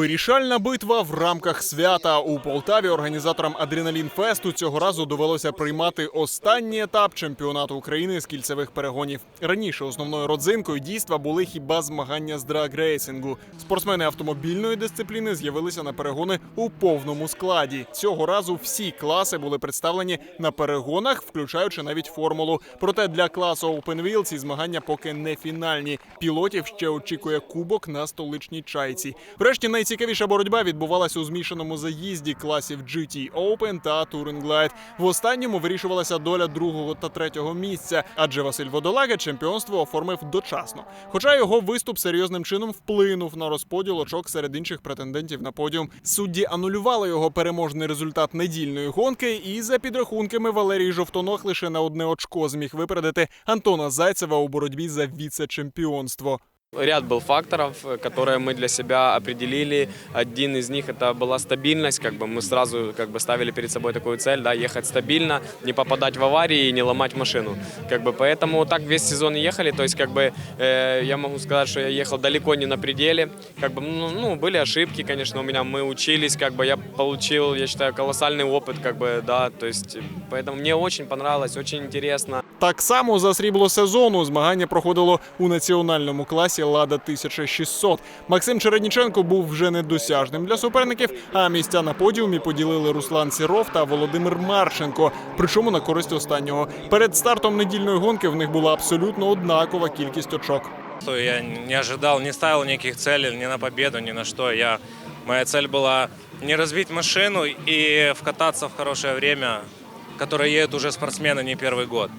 Вирішальна битва в рамках свята у Полтаві організаторам Адреналін Фесту цього разу довелося приймати останній етап чемпіонату України з кільцевих перегонів. Раніше основною родзинкою дійства були хіба змагання з драгрейсингу. Спортсмени автомобільної дисципліни з'явилися на перегони у повному складі. Цього разу всі класи були представлені на перегонах, включаючи навіть формулу. Проте для класу Open ці змагання поки не фінальні. Пілотів ще очікує кубок на столичній чайці. Врешті найцікавіша боротьба відбувалася у змішаному заїзді класів GT Open та Touring Glide. В останньому вирішувалася доля другого та третього місця, адже Василь Водолага чемпіонство оформив дочасно. Хоча його виступ серйозним чином вплинув на розподіл очок серед інших претендентів на подіум. Судді анулювали його переможний результат недільної гонки, і за підрахунками Валерій Жовтоног лише на одне очко зміг випередити Антона Зайцева у боротьбі за віце-чемпіонство. Ряд был факторов, э, которые мы для себя определили. Один из них это была стабильность. Как бы мы сразу как бы ставили перед собой такую цель, да, ехать стабильно, не попадать в аварии и не ломать машину. Как бы поэтому так весь сезон ехали. То есть как бы э, я могу сказать, что я ехал далеко не на пределе. Как бы ну, ну, были ошибки, конечно, у меня. Мы учились, как бы я получил, я считаю, колоссальный опыт, как бы да. То есть поэтому мне очень понравилось, очень интересно. Так само за срібло сезону змагання проходило у національному класі Лада 1600. Максим Чередніченко був вже недосяжним для суперників. А місця на подіумі поділили Руслан Сіров та Володимир Марченко. Причому на користь останнього. Перед стартом недільної гонки в них була абсолютно однакова кількість очок. То Я не ожидал, не ставил никаких целей ни на победу, ни на что. Я, моя цель была не разбить машину и вкататься в хорошее время, которое едут уже спортсмены не первый год.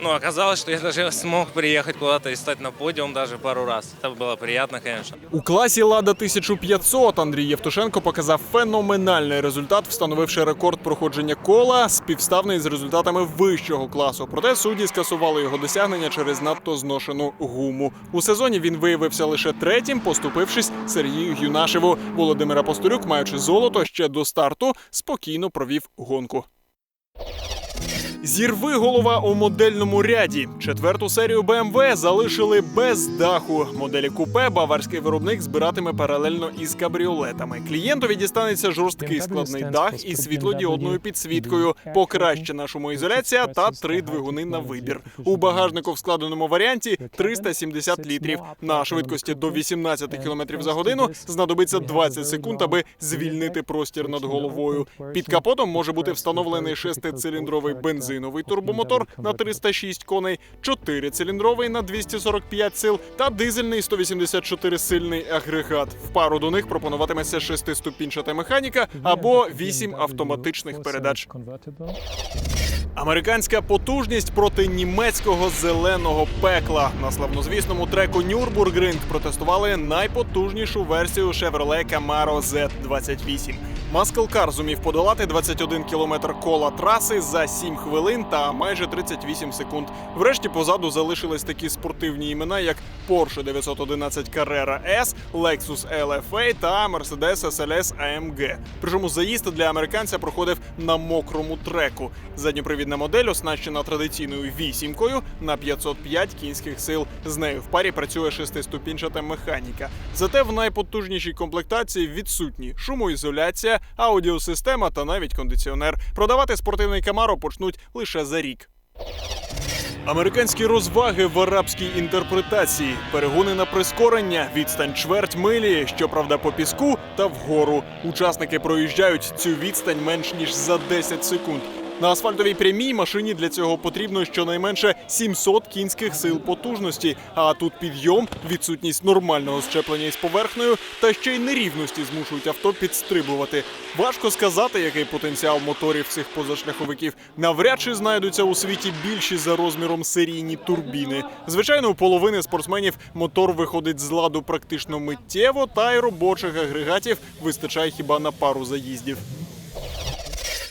Ну, оказалось, что я даже смог приехать куда-то и стать на подиум даже пару раз. Это было приятно, конечно. У класі Лада 1500 Андрій Євтушенко показав феноменальний результат, встановивши рекорд проходження кола, співставний з результатами вищого класу. Проте судді скасували його досягнення через надто зношену гуму. У сезоні він виявився лише третім, поступившись Сергію Юнашеву. Володимир Апостолюк, маючи золото ще до старту, спокійно провів гонку. Зірви голова у модельному ряді. Четверту серію BMW залишили без даху. Моделі купе баварський виробник збиратиме паралельно із кабріолетами. Клієнтові дістанеться жорсткий складний дах із світлодіодною підсвіткою, покращена шумоізоляція та три двигуни на вибір. У багажнику в складеному варіанті 370 літрів. На швидкості до 18 км за годину знадобиться 20 секунд, аби звільнити простір над головою. Під капотом може бути встановлений шестициліндровий бензиновий турбомотор на 306 коней, 4-циліндровий на 245 сил та дизельний 184 сильний агрегат. В пару до них пропонуватиметься шестиступінчата механіка або 8 автоматичних передач. Американська потужність проти німецького зеленого пекла на славнозвісному треку Нюрбургринг протестували найпотужнішу версію Chevrolet Camaro Z28. Маскл Кар зумів подолати 21 кілометр кола траси за 7 хвилин та майже 38 секунд. Врешті позаду залишились такі спортивні імена, як Porsche 911 Carrera S, Lexus LFA та Mercedes SLS AMG. Причому заїзд для американця проходив на мокрому треку. Задньопривідна модель оснащена традиційною вісімкою на 505 кінських сил. З нею в парі працює шестиступінчата механіка. Зате в найпотужнішій комплектації відсутні шумоізоляція, аудіосистема та навіть кондиціонер. Продавати спортивний Камаро почнуть лише за рік. Американські розваги в арабській інтерпретації, перегони на прискорення, відстань чверть милі, щоправда, по піску та вгору. Учасники проїжджають цю відстань менш ніж за 10 секунд. На асфальтовій прямій машині для цього потрібно щонайменше 700 кінських сил потужності. А тут підйом, відсутність нормального щеплення із поверхнею та ще й нерівності змушують авто підстрибувати. Важко сказати, який потенціал моторів цих позашляховиків. Навряд чи знайдуться у світі більші за розміром серійні турбіни. Звичайно, у половини спортсменів мотор виходить з ладу практично миттєво, та й робочих агрегатів вистачає хіба на пару заїздів.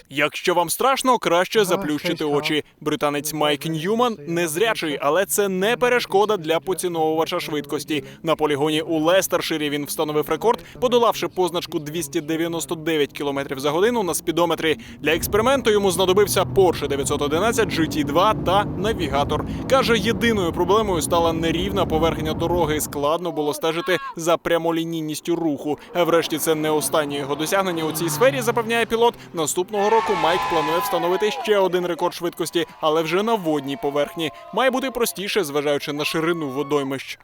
Якщо вам страшно, краще заплющити очі. Британець Майк Ньюман незрячий, але це не перешкода для поціновувача швидкості. На полігоні у Лестерширі він встановив рекорд, подолавши позначку 299 км за годину на спідометрі. Для експерименту йому знадобився Porsche 911 GT2 та навігатор. Каже, єдиною проблемою стала нерівна поверхня дороги. Складно було стежити за прямолінійністю руху. А врешті це не останнє його досягнення у цій сфері, запевняє пілот. Наступного року Майк планує встановити ще один рекорд швидкості, але вже на водній поверхні. Має бути простіше, зважаючи на ширину водоймищ.